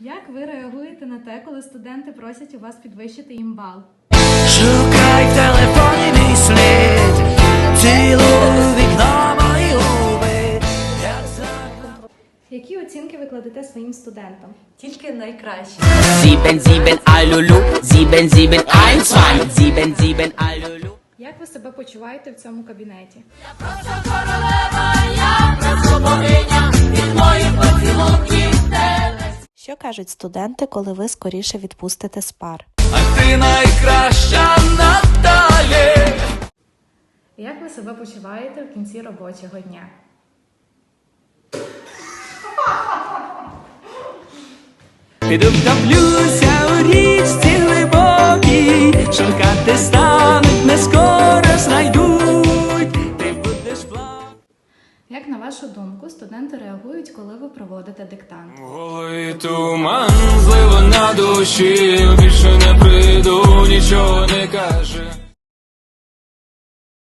Як ви реагуєте на те, коли студенти просять у вас підвищити їм бал? Шукай в телефоні мій слід, цілуй вікно мої губи, як за Які оцінки ви кладете своїм студентам? Тільки найкраще. Sieben, sieben, Alulu, sieben, sieben, ein, zwei, sieben, sieben, Alulu. Як ви себе почуваєте в цьому кабінеті? Що кажуть студенти, коли ви скоріше відпустите з пар? А ти найкраща Наталі. Як ви себе почуваєте в кінці робочого дня? Піду втоплюся у річці глибокій, шукати стануть, Як на вашу думку, студенти реагують, коли ви проводите диктант? Голий туман, зливо на душі, більше не прийду.